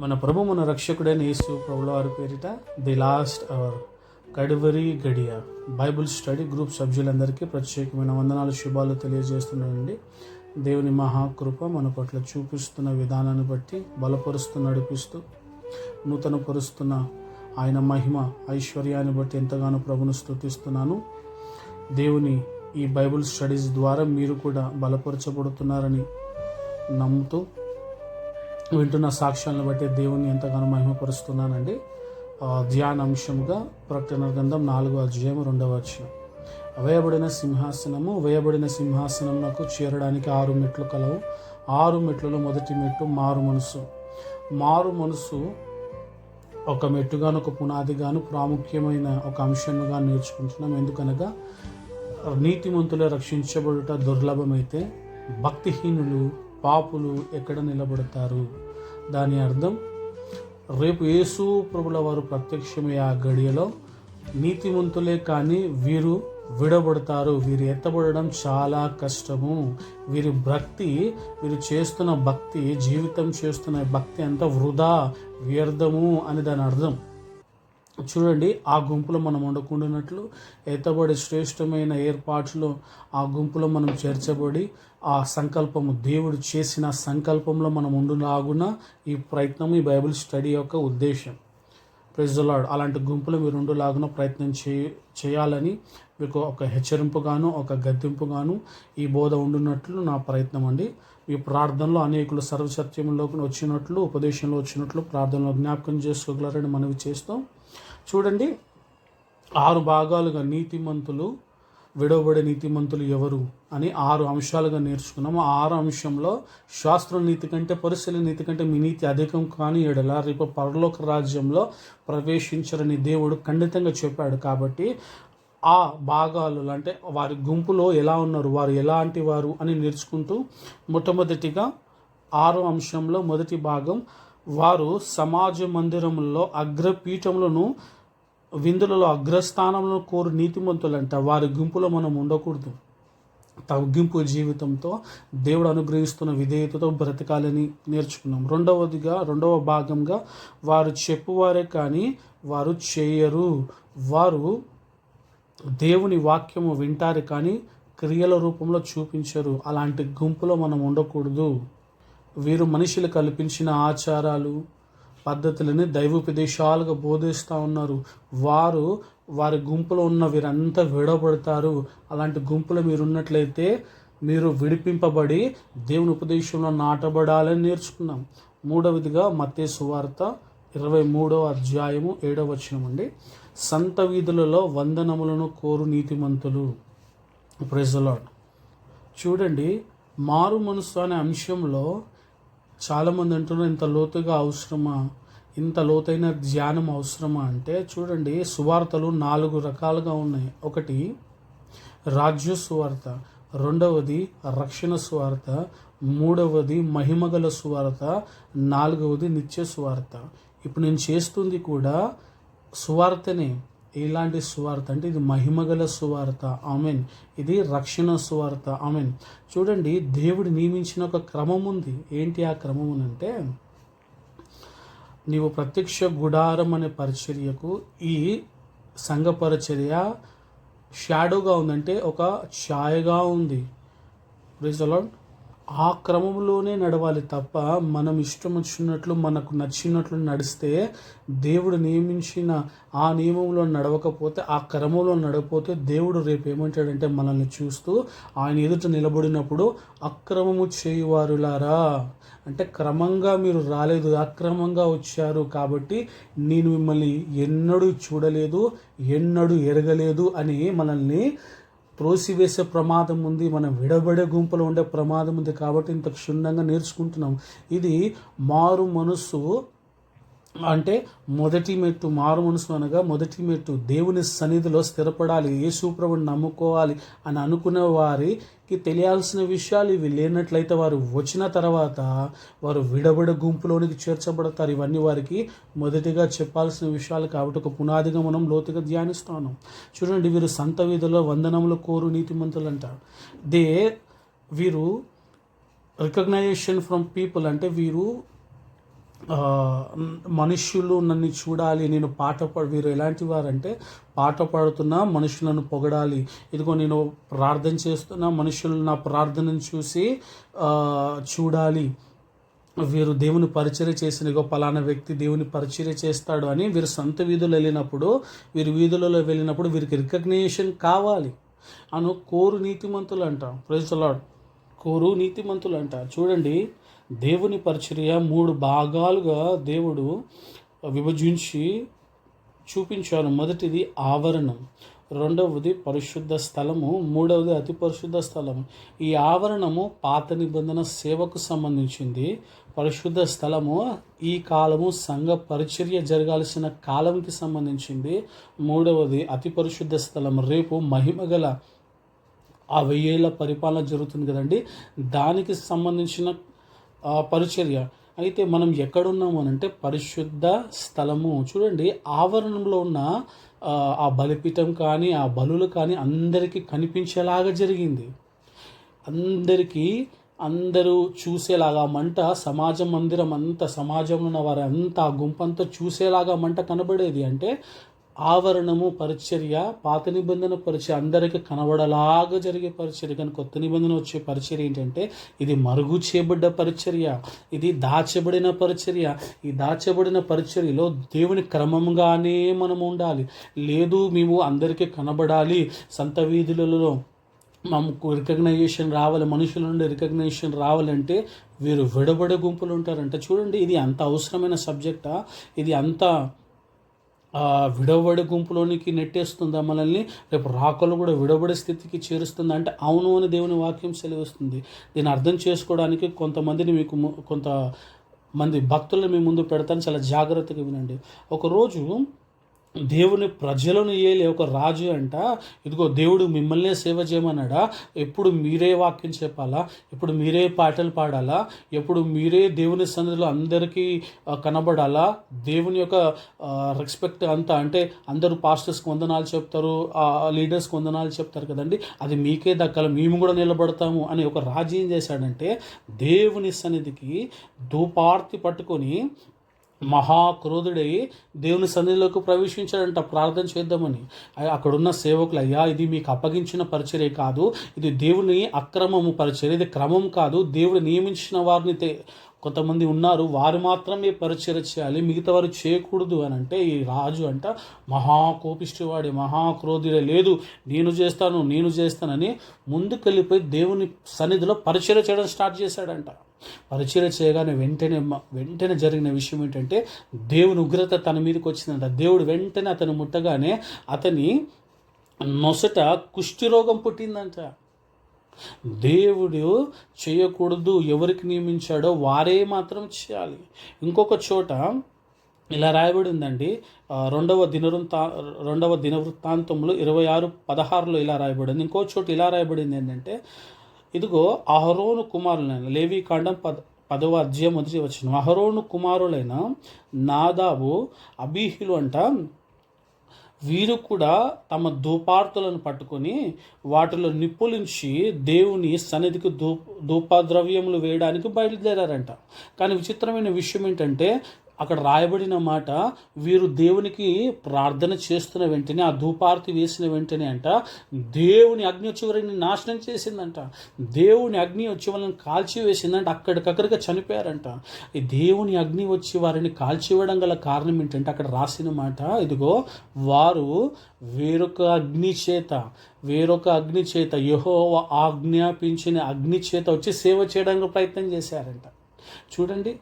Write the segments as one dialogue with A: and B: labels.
A: మన ప్రభు మన రక్షకుడైన యేసు ప్రభుల వారి పేరిట ది లాస్ట్ అవర్ కడివరి గడియ. బైబుల్ స్టడీ గ్రూప్ సభ్యులందరికీ ప్రత్యేకమైన వందనాలు శుభాలు తెలియజేస్తున్నానండి. దేవుని మహాకృప మన పట్ల చూపిస్తున్న విధానాన్ని బట్టి బలపరుస్తూ నడిపిస్తూ నూతన పరుస్తున్న ఆయన మహిమ ఐశ్వర్యాన్ని బట్టి ఎంతగానో ప్రభును స్తుతిస్తున్నాను. దేవుని ఈ బైబుల్ స్టడీస్ ద్వారా మీరు కూడా బలపరచబడుతున్నారని నమ్ముతూ వింటున్న సాక్ష్యాలను బట్టి దేవుణ్ణి ఎంతగానో మహిమపరుస్తున్నానండి. ధ్యాన ధ్యానాంశముగా ప్రకటన గ్రంథం నాలుగో అధ్యాయం రెండవ అధ్యాయం వేయబడిన సింహాసనము వేయబడిన సింహాసనమునకు చేరడానికి ఆరు మెట్లు కలవు. ఆరు మెట్లలో మొదటి మెట్టు మారు మనసు. మారు మనసు ఒక మెట్టుగాను ఒక పునాదిగాను ప్రాముఖ్యమైన ఒక అంశంగా నేర్చుకుంటున్నాం. ఎందుకనగా నీతిమంతులే రక్షించబడుట దుర్లభమైతే భక్తిహీనులు పాపులు ఎక్కడ నిలబడతారు? దాని అర్థం రేపు యేసు ప్రభుల వారు ప్రత్యక్షమయ్యే ఆ గడియలో నీతిమంతులే కానీ వీరు విడబడతారు. వీరు ఎత్తబడడం చాలా కష్టము. వీరి భక్తి వీరు చేస్తున్న భక్తి జీవితం చేస్తున్న భక్తి అంతా వృధా వ్యర్థము అని దాని అర్థం. చూడండి ఆ గుంపులో మనం ఉండకుండానట్లు ఎత్తబడి శ్రేష్టమైన ఏర్పాట్లు ఆ గుంపులో మనం చేర్చబడి ఆ సంకల్పము దేవుడు చేసిన సంకల్పంలో మనం ఉండులాగున ఈ ప్రయత్నం ఈ బైబిల్ స్టడీ యొక్క ఉద్దేశం. ప్రెజలాడ్ అలాంటి గుంపులు మీరు ఉండులాగున ప్రయత్నం చే చేయాలని మీకు ఒక హెచ్చరింపుగాను ఒక గద్దెంపుగాను ఈ బోధ ఉండున్నట్లు నా ప్రయత్నం అండి. ఈ ప్రార్థనలో అనేకులు సర్వసత్యంలోకి వచ్చినట్లు ఉపదేశంలో వచ్చినట్లు ప్రార్థనలో జ్ఞాపకం చేసుకోగలరని మనవి చేస్తాం చూడండి. ఆరు భాగాలుగా నీతిమంతులు విడవబడే నీతిమంతులు ఎవరు అని ఆరు అంశాలుగా నేర్చుకున్నాము. ఆ ఆరు అంశంలో శాస్త్ర నీతి కంటే పరిశీలన నీతి కంటే మీ నీతి అధికం కాని ఎడల రేపు పరలోక రాజ్యంలో ప్రవేశించరని దేవుడు ఖండితంగా చెప్పాడు కాబట్టి ఆ భాగాలు అంటే వారి గుంపులో ఎలా ఉన్నారు వారు ఎలాంటి వారు అని నేర్చుకుంటూ మొట్టమొదటిగా ఆరో అంశంలో మొదటి భాగం వారు సమాజ మందిరంలో అగ్రపీఠములను విందులలో అగ్రస్థానంలో కోరు నీతిమంతులంట వారి గుంపులో మనం ఉండకూడదు. తగ్గింపు జీవితంతో దేవుడు అనుగ్రహిస్తున్న విధేయతతో బ్రతకాలని నేర్చుకున్నాం. రెండవదిగా రెండవ భాగంగా వారు చెప్పువారే కానీ వారు చేయరు. వారు దేవుని వాక్యము వింటారు కానీ క్రియల రూపంలో చూపించరు. అలాంటి గుంపులో మనం ఉండకూడదు. వీరు మనుషులు కల్పించిన ఆచారాలు పద్ధతులని దైవోపదేశాలుగా బోధిస్తూ ఉన్నారు. వారు వారి గుంపులో ఉన్న వీరంతా విడబడతారు అలాంటి గుంపులో మీరు ఉన్నట్లయితే మీరు విడిపింపబడి దేవుని ఉపదేశంలో నాటబడాలని నేర్చుకున్నాం. మూడవదిగా మత్తే సువార్త ఇరవై మూడవ అధ్యాయము ఏడవ వచనం అండి. సంత వీధులలో వందనములను కోరు నీతిమంతులు. ప్రెజలాడ్ చూడండి మారు మనసు అనే అంశంలో చాలామంది అంటున్నారు ఇంత లోతుగా అవసరమా? ఇంత లోతైన ధ్యానం అవసరమా? అంటే చూడండి సువార్తలు నాలుగు రకాలుగా ఉన్నాయి. ఒకటి రాజ్య సువార్త. రెండవది రక్షణ సువార్త. మూడవది మహిమగల సువార్త. నాలుగవది నిత్య సువార్త. ఇప్పుడు నేను చేస్తుంది కూడా సువార్తనే. ఎలాంటి సువార్త అంటే ఇది మహిమగల సువార్త. ఆమెన్. ఇది రక్షణ సువార్త. ఆమెన్. చూడండి దేవుడు నియమించిన ఒక క్రమం ఉంది. ఏంటి ఆ క్రమం అంటే నీవు ప్రత్యక్ష గుడారం అనే పరిచర్యకు ఈ సంఘ పరిచర్య షాడోగా ఉందంటే ఒక ఛాయగా ఉంది. రిజలాడ్ ఆ క్రమంలోనే నడవాలి తప్ప మనం ఇష్టం వచ్చినట్లు మనకు నచ్చినట్లు నడిస్తే దేవుడు నియమించిన ఆ నియమంలో నడవకపోతే ఆ క్రమంలో నడవపోతే దేవుడు రేపు ఏమంటాడంటే మనల్ని చూస్తూ ఆయన ఎదుట నిలబడినప్పుడు అక్రమము చేయువారులారా. అంటే క్రమంగా మీరు రాలేదు అక్రమంగా వచ్చారు కాబట్టి నేను మిమ్మల్ని ఎన్నడూ చూడలేదు ఎన్నడూ ఎరగలేదు అని మనల్ని త్రోసివేసే ప్రమాదం ఉంది మనం విడబడే గుంపులో ఉండే ప్రమాదం ఉంది కాబట్టి ఇంత క్షుణ్ణంగా నేర్చుకుంటున్నాం. ఇది మారు మనస్సు అంటే మొదటి మెట్టు మారు మనసు అనగా మొదటి మెట్టు దేవుని సన్నిధిలో స్థిరపడాలి యేసుప్రభుని నమ్ముకోవాలి అని అనుకునే వారికి తెలియాల్సిన విషయాలు ఇవి లేనట్లయితే వారు వచ్చిన తర్వాత వారు విడబడ గుంపులోనికి చేర్చబడతారు. ఇవన్నీ వారికి మొదటిగా చెప్పాల్సిన విషయాలు కాబట్టి ఒక పునాదిగా మనం లోతుగా ధ్యానిస్తాను. చూడండి వీరు సంత వీధిలో వందనములు కోరు నీతిమంతులు అంటారు. దే వీరు రికగ్నైజేషన్ ఫ్రమ్ పీపుల్ అంటే వీరు మనుష్యులు నన్ను చూడాలి నేను పాట పాడు వీరు ఎలాంటి వారంటే పాట పాడుతున్నా మనుషులను పొగడాలి. ఇదిగో నేను ప్రార్థన చేస్తున్నా మనుషులు నా ప్రార్థనను చూసి చూడాలి. వీరు దేవుని పరిచర్య చేసిన ఇగో పలానా వ్యక్తి దేవుని పరిచర్య చేస్తాడు అని వీరు సొంత వీధులు వెళ్ళినప్పుడు వీరు వీధులలో వెళ్ళినప్పుడు వీరికి రికగ్నేషన్ కావాలి అను కోరు నీతిమంతులు అంట ప్రజలాడు కోరు నీతిమంతులు అంట చూడండి దేవుని పరిచర్య మూడు భాగాలుగా దేవుడు విభజించి చూపించాను. మొదటిది ఆవరణం రెండవది పరిశుద్ధ స్థలము మూడవది అతి పరిశుద్ధ స్థలము. ఈ ఆవరణము పాత నిబంధన సేవకు సంబంధించింది. పరిశుద్ధ స్థలము ఈ కాలము సంఘ పరిచర్య జరగాల్సిన కాలంకి సంబంధించింది. మూడవది అతి పరిశుద్ధ స్థలం రేపు మహిమగల ఆ వెయ్యేళ్ళ పరిపాలన జరుగుతుంది కదండి. దానికి సంబంధించిన పరిచర్య. అయితే మనం ఎక్కడున్నాము అని అంటే పరిశుద్ధ స్థలము. చూడండి ఆవరణంలో ఉన్న ఆ, బలిపీఠం కానీ ఆ బలులు కానీ అందరికీ కనిపించేలాగా జరిగింది. అందరికీ అందరూ చూసేలాగా మంట సమాజ మందిరం అంతా సమాజంలో ఉన్న వారు అంతా గుంపంతా చూసేలాగా మంట కనబడేది. అంటే ఆవరణము పరిచర్య పాత నిబంధన పరిచర్య అందరికీ కనబడలాగా జరిగే పరిచర్య. కానీ కొత్త నిబంధన వచ్చే పరిచర్య ఏంటంటే ఇది మరుగు చేయబడ్డ పరిచర్య ఇది దాచబడిన పరిచర్య. ఈ దాచబడిన పరిచర్యలో దేవుని క్రమంగానే మనం ఉండాలి. లేదు మేము అందరికీ కనబడాలి. సంత వీధులలో మాకు రికగ్నైజేషన్ రావాలి మనుషుల నుండి రికగ్నైజేషన్ రావాలంటే వీరు విడబడే గుంపులు ఉంటారంట. చూడండి ఇది అంత అవసరమైన సబ్జెక్టా? ఇది అంత ఆ, విడవబడి గుంపులోనికి నెట్టేస్తుందా మనల్ని? రేపు రాకలు కూడా విడబడే స్థితికి చేరుస్తుందా? అంటే అవును అని దేవుని వాక్యం సెలవిస్తుంది. దీన్ని అర్థం చేసుకోవడానికి కొంతమందిని మీకు కొంత మంది భక్తులను మీ ముందు పెడతాను. చాలా జాగ్రత్తగా వినండి. ఒకరోజు దేవుని ప్రజలను ఏలే ఒక రాజు అంట. ఇదిగో దేవుడు మిమ్మల్నే సేవ చేయమన్నాడా? ఎప్పుడు మీరే వాక్యం చెప్పాలా? ఎప్పుడు మీరే పాటలు పాడాలా? ఎప్పుడు మీరే దేవుని సన్నిధిలో అందరికీ కనబడాలా? దేవుని యొక్క రెస్పెక్ట్ అంతా అంటే అందరూ పాస్టర్స్కి వందనాలు చెప్తారు లీడర్స్కి వందనాలు చెప్తారు కదండి. అది మీకే దక్కాలి. మేము కూడా నిలబడతాము అని ఒక రాజు ఏం చేశాడంటే దేవుని సన్నిధికి ధూపార్తి పట్టుకొని మహాక్రోధుడై దేవుని సన్నిధిలోకి ప్రవేశించాడంట ప్రార్థన చేద్దామని. అక్కడున్న సేవకులు అయ్యా ఇది మీకు అప్పగించిన పరిచర్య కాదు. ఇది దేవుని అక్రమము పరిచర్య. ఇది క్రమం కాదు. దేవుడు నియమించిన వారిని కొంతమంది ఉన్నారు వారు మాత్రమే పరిచర్య చేయాలి. మిగతా వారు చేయకూడదు అని అంటే ఈ రాజు అంట మహాకోపిష్టివాడి మహాక్రోధుడే లేదు. నేను చేస్తాను నేను చేస్తానని ముందుకెళ్ళిపోయి దేవుని సన్నిధిలో పరిచర్య చేయడం స్టార్ట్ చేశాడంట. పరిచయం చేయగానే వెంటనే మ- వెంటనే జరిగిన విషయం ఏంటంటే దేవుని ఉగ్రత తన మీదకి వచ్చిందంట. దేవుడు వెంటనే అతను ముట్టగానే అతని నొసట కుష్ఠిరోగం పుట్టిందంట. దేవుడు చేయకూడదు ఎవరికి నియమించాడో వారే మాత్రం చేయాలి. ఇంకొక చోట ఇలా రాయబడి ఉందండి. రెండవ దినవృత్తా రెండవ దినవృత్తాంతంలో ఇరవై ఆరు పదహారులో ఇలా రాయబడింది. ఇంకో చోట ఇలా రాయబడింది ఏంటంటే ఇదిగో అహరోను కుమారులైన లేవి కాండం పద పదవ అధ్యాయం మొదటి వచ్చిన అహరోను కుమారులైన నాదాబు అబీహిలు అంట వీరు కూడా తమ ధూపార్తులను పట్టుకొని వాటిలో నిప్పులించి దేవుని సన్నిధికి ధూ ధూపద్రవ్యములు వేయడానికి బయలుదేరారంట. కానీ విచిత్రమైన విషయం ఏంటంటే అక్కడ రాయబడిన మాట వీరు దేవునికి ప్రార్థన చేస్తున్న వెంటనే ఆ ధూపార్తి వేసిన వెంటనే అంట దేవుని అగ్ని వచ్చి వారిని నాశనం చేసిందంట దేవుని అగ్ని వచ్చి వాళ్ళని కాల్చివేసిందంట అక్కడికక్కడిగా చనిపోయారంట. ఈ దేవుని అగ్ని వచ్చి వారిని కాల్చివేయడం గల కారణం ఏంటంటే అక్కడ రాసిన మాట ఇదిగో వారు వేరొక అగ్ని చేత వేరొక అగ్ని చేత యహో ఆజ్ఞాపించిన అగ్ని చేత వచ్చి సేవ చేయడానికి ప్రయత్నం చేశారంట. చూడండి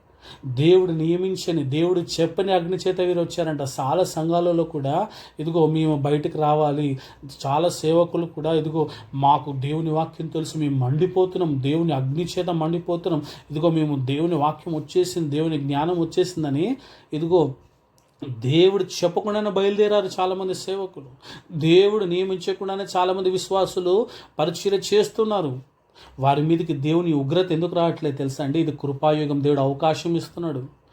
A: దేవుడు నియమించని దేవుడు చెప్పని అగ్ని చేత వీరు వచ్చారంట. చాలా సంఘాలలో కూడా ఇదిగో మేము బయటకు రావాలి. చాలా సేవకులు కూడా ఇదిగో మాకు దేవుని వాక్యం తెలుసు మేము మండిపోతున్నాం. దేవుని అగ్ని చేత మండిపోతున్నాం. ఇదిగో మేము దేవుని వాక్యం వచ్చేసింది దేవుని జ్ఞానం వచ్చేసిందని ఇదిగో దేవుడు చెప్పకుండానే బయలుదేరారు చాలామంది సేవకులు. దేవుడు నియమించకుండానే చాలామంది విశ్వాసులు పరిచయం చేస్తున్నారు. వారి మీదకి దేవుని ఉగ్రత ఎందుకు రావట్లేదు తెలుసా అండి? ఇది కృపాయుగం దేవుడు అవకాశం ఇస్తున్నాడు.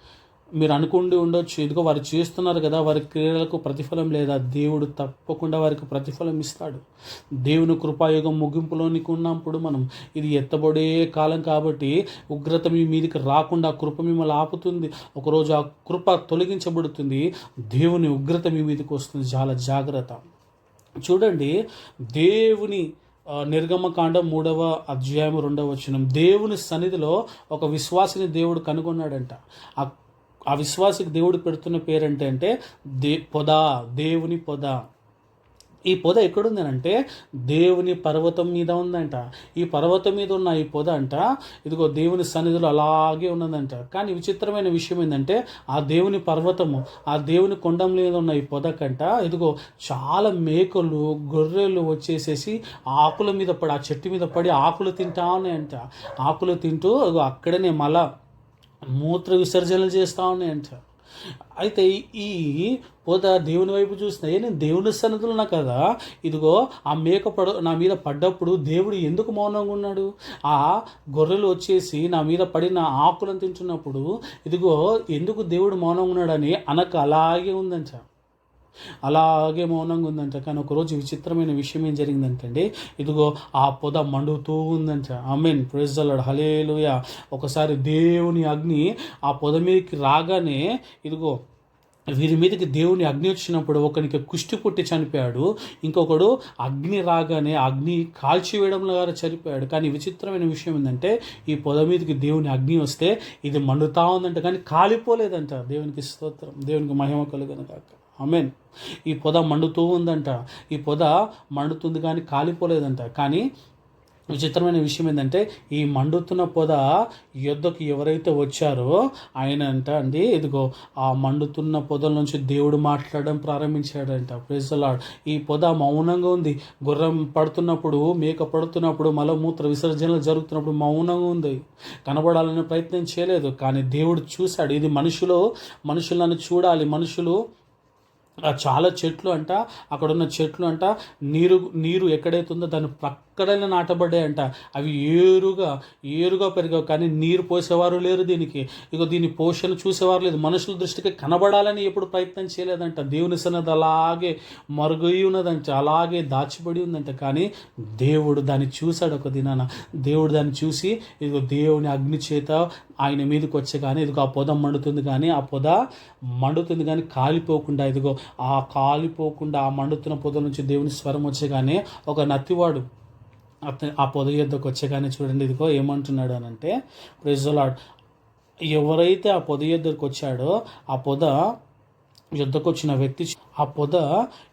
A: మీరు అనుకుండి ఉండొచ్చు. ఎందుకో వారు చేస్తున్నారు కదా వారి క్రియలకు ప్రతిఫలం లేదా దేవుడు తప్పకుండా వారికి ప్రతిఫలం ఇస్తాడు. దేవుని కృపాయుగం ముగింపులోనికి ఉన్నప్పుడు మనం ఇది ఎత్తబడే కాలం కాబట్టి ఉగ్రత మీ మీదకి రాకుండా కృప మిమ్మల్ని ఆపుతుంది. ఒకరోజు ఆ కృప తొలగించబడుతుంది. దేవుని ఉగ్రత మీ మీదకి వస్తుంది. చాలా జాగ్రత్త. చూడండి దేవుని నిర్గమకాండం మూడవ అధ్యాయం రెండవ వచనం. దేవుని సన్నిధిలో ఒక విశ్వాసిని దేవుడు కనుగొన్నాడంట. ఆ విశ్వాసికి దేవుడు పెడుతున్న పేరు ఏంటంటే దే పొద దేవుని పొద. ఈ పొద ఎక్కడుంది అంటే దేవుని పర్వతం మీద ఉందంట. ఈ పర్వతం మీద ఉన్న ఈ పొద అంట ఇదిగో దేవుని సన్నిధిలో అలాగే ఉన్నదంట. కానీ విచిత్రమైన విషయం ఏంటంటే ఆ దేవుని పర్వతము ఆ దేవుని కొండ మీద ఉన్న ఈ పొద కంట ఇదిగో చాలా మేకలు గొర్రెలు వచ్చేసేసి ఆ ఆకుల మీద పడి ఆ చెట్టు మీద పడి ఆకులు తింటా ఉన్నాయంట. ఆకులు తింటూ ఇదిగో అక్కడనే మళ్ళా మూత్ర విసర్జనలు చేస్తూ ఉన్నాయంట. అయితే ఈ పోత దేవుని వైపు చూసిన నేను దేవుని సన్నిధిలో ఉన్నా కదా. ఇదిగో ఆ మేక పడ నా మీద పడ్డప్పుడు దేవుడు ఎందుకు మౌనంగా ఉన్నాడు? ఆ గొర్రెలు వచ్చేసి నా మీద పడిన ఆకులను తింటున్నప్పుడు ఇదిగో ఎందుకు దేవుడు మౌనంగా ఉన్నాడని అనక అలాగే ఉందంట అలాగే మౌనంగా ఉందంట. కానీ ఒకరోజు విచిత్రమైన విషయం ఏం జరిగిందంటండి? ఇదిగో ఆ పొద మండుతూ ఉందంట. ఆమెన్. ప్రెజలాడు హలేలుయ ఒకసారి దేవుని అగ్ని ఆ పొద మీదకి రాగానే ఇదిగో వీరి మీదకి దేవుని అగ్ని వచ్చినప్పుడు ఒకనికి కుష్టి పుట్టి చనిపోయాడు. ఇంకొకడు అగ్ని రాగానే అగ్ని కాల్చివేయడంలో గారు చనిపోయాడు. కానీ విచిత్రమైన విషయం ఏంటంటే ఈ పొద మీదకి దేవుని అగ్ని వస్తే ఇది మండుతా ఉందంట. కానీ కాలిపోలేదంట. దేవునికి స్తోత్రం. దేవునికి మహిమ కలుగును కాక ఆమెన్. ఈ పొద మండుతూ ఉందంట. ఈ పొద మండుతుంది కానీ కాలిపోలేదంట. కానీ విచిత్రమైన విషయం ఏంటంటే ఈ మండుతున్న పొద యుద్ధకు ఎవరైతే వచ్చారో ఆయన అంట అండి ఇదిగో ఆ మండుతున్న పొదల నుంచి దేవుడు మాట్లాడడం ప్రారంభించాడంట. ప్రెజలాడ్ ఈ పొద మౌనంగా ఉంది. గుర్రం పడుతున్నప్పుడు మేక పడుతున్నప్పుడు మలమూత్ర విసర్జనలు జరుగుతున్నప్పుడు మౌనంగా ఉంది. కనబడాలనే ప్రయత్నం చేయలేదు. కానీ దేవుడు చూశాడు. ఇది మనుషులు మనుషులను చూడాలి. మనుషులు చాలా చెట్లు అంట అక్కడ ఉన్న చెట్లు అంట నీరు నీరు ఎక్కడైతే ఉందో దాని ప్రక్క నాటబడ్డాయి అంట అవి ఏరుగా ఏరుగా పెరిగావు. కానీ నీరు పోసేవారు లేరు దీనికి. ఇక దీని పోషణ చూసేవారు లేదు. మనుషుల దృష్టికి కనబడాలని ఎప్పుడు ప్రయత్నం చేయలేదంట. దేవుని సన్నది అలాగే మరుగై ఉన్నదంట. అలాగే దాచిబడి ఉందంట. కానీ దేవుడు దాన్ని చూశాడు ఒక దినాన. దేవుడు దాన్ని చూసి ఇదిగో దేవుని అగ్ని చేత ఆయన మీదకి వచ్చే కానీ ఇదిగో ఆ పొద మండుతుంది కానీ ఆ పొద మండుతుంది కానీ కాలిపోకుండా ఇదిగో ఆ కాలిపోకుండా ఆ మండుతున్న పొద నుంచి దేవుని స్వరం వచ్చే కానీ ఒక నత్తివాడు అతను ఆ పొద యొద్దకు వచ్చేగానే చూడండి ఇదిగో ఏమంటున్నాడు అని అంటే ప్రెజలాడ్ ఎవరైతే ఆ పొద యొద్దకు వచ్చాడో ఆ పొద యుద్ధకు వచ్చిన వ్యక్తి ఆ పొద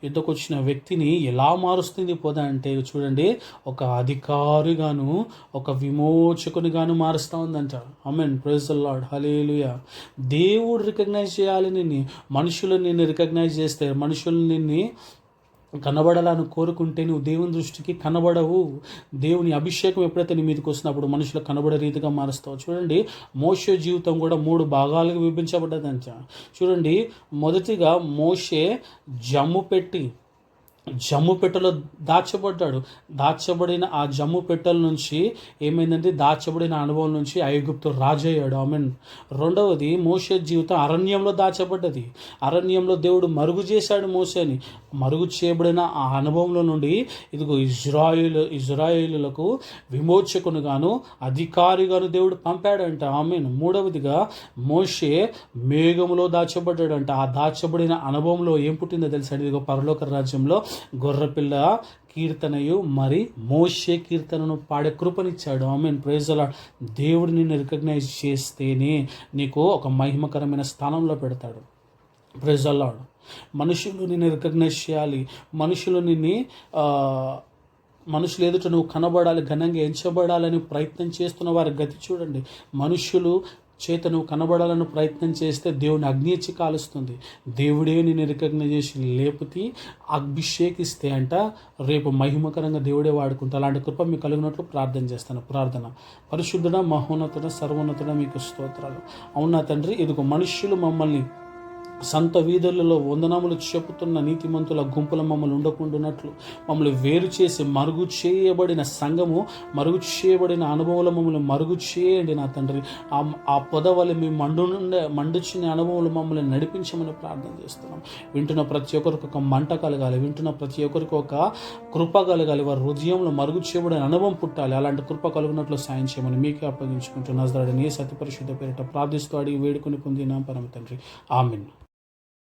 A: యుద్ధకు వచ్చిన వ్యక్తిని ఎలా మారుస్తుంది పొద అంటే చూడండి ఒక అధికారిగాను ఒక విమోచకునిగాను మారుస్తూ ఉందంట. అమెన్ ప్రైజ్ లాడ్ హలేలుయ దేవుడు రికగ్నైజ్ చేయాలి నిన్ను. మనుషులు నిన్ను రికగ్నైజ్ చేస్తే మనుషులు నిన్ను కనబడాలని కోరుకుంటే నువ్వు దేవుని దృష్టికి కనబడవు. దేవుని అభిషేకం ఎప్పుడైతే నీ మీదకి వస్తున్నప్పుడు మనుషులకు కనబడే రీతిగా మారుస్తావు. చూడండి మోషే జీవితం కూడా మూడు భాగాలుగా విభజించబడ్డదంట. చూడండి మొదటిగా మోషే జమ్ము పెట్టి జమ్ము పెట్టెలో దాచబడ్డాడు. దాచబడిన ఆ జమ్ము పెట్టెల నుంచి ఏమైందంటే దాచబడిన అనుభవం నుంచి ఐగుప్తు రాజయ్యాడు. ఐ మీన్ రెండవది మోసే జీవితం అరణ్యంలో దాచబడ్డది. అరణ్యంలో దేవుడు మరుగు చేశాడు మోసేని మరుగు చేయబడిన ఆ అనుభవంలో నుండి ఇదిగో ఇజ్రాయిల్ ఇజ్రాయిలులకు విమోచకునుగాను అధికారిగాను దేవుడు పంపాడంట. ఆమెను. మూడవదిగా మోషే మేఘములో దాచబడ్డాడంట. ఆ దాచబడిన అనుభవంలో ఏం పుట్టిందో తెలుసా ఇదిగో పరలోక రాజ్యంలో గొర్రెపిల్ల కీర్తనయు మరి మోషే కీర్తనను పాడే కృపనిచ్చాడు. ఆమెన్. ప్రేజల దేవుడు నిన్ను రికగ్నైజ్ చేస్తేనే నీకు ఒక మహిమకరమైన స్థానంలో పెడతాడు. ప్రేజల్లాడు మనుషులు నిన్ను రికగ్నైజ్ చేయాలి. మనుషులు నిన్ను మనుషులు ఎదుట నువ్వు కనబడాలి ఘనంగా ఎంచబడాలని ప్రయత్నం చేస్తున్న వారి గతి చూడండి. మనుషులు చేత నువ్వు కనబడాలని ప్రయత్నం చేస్తే దేవుని అగ్ని ఇచ్చి కాలుస్తుంది. దేవుడే నేను రికగ్నైజేషన్ లేపితే అభిషేకిస్తే అంట రేపు మహిమకరంగా దేవుడే వాడుకుంటా అలాంటి కృప మీకు కలిగినట్లు ప్రార్థన చేస్తాను. ప్రార్థన. పరిశుద్ధుడ మహోన్నతుడ సర్వోన్నతుడ మీకు స్తోత్రాలు. అవునా తండ్రి? ఇదిగో మనుష్యులు మమ్మల్ని సంత వీధులలో వందనములు చెప్పుతున్న నీతిమంతుల గుంపుల మమ్మల్ని ఉండకుండానట్లు. మమ్మల్ని వేరు చేసి మరుగు చేయబడిన సంఘము మరుగు చేయబడిన అనుభవాలు మమ్మల్ని మరుగు చేయండి నా తండ్రి. ఆ ఆ పొద మేము మండు నుండే మండుచిన అనుభవాలు మమ్మల్ని నడిపించమని ప్రార్థన చేస్తున్నాం. వింటున్న ప్రతి ఒక్కరికి ఒక మంట కలగాలి. వింటున్న ప్రతి ఒక్కరికి ఒక కృప కలగాలి. వారి హృదయంలో మరుగు చేయబడిన అనుభవం పుట్టాలి. అలాంటి కృప కలుగునట్లు సాయం చేయమని మీకే అప్పగించుకుంటున్న నజరాడని సతిపరిశుద్ధ సత్య పేరిట ప్రార్థిస్తూ అడిగి వేడుకొని పొందిన పరమ తండ్రి. ఆమెన్.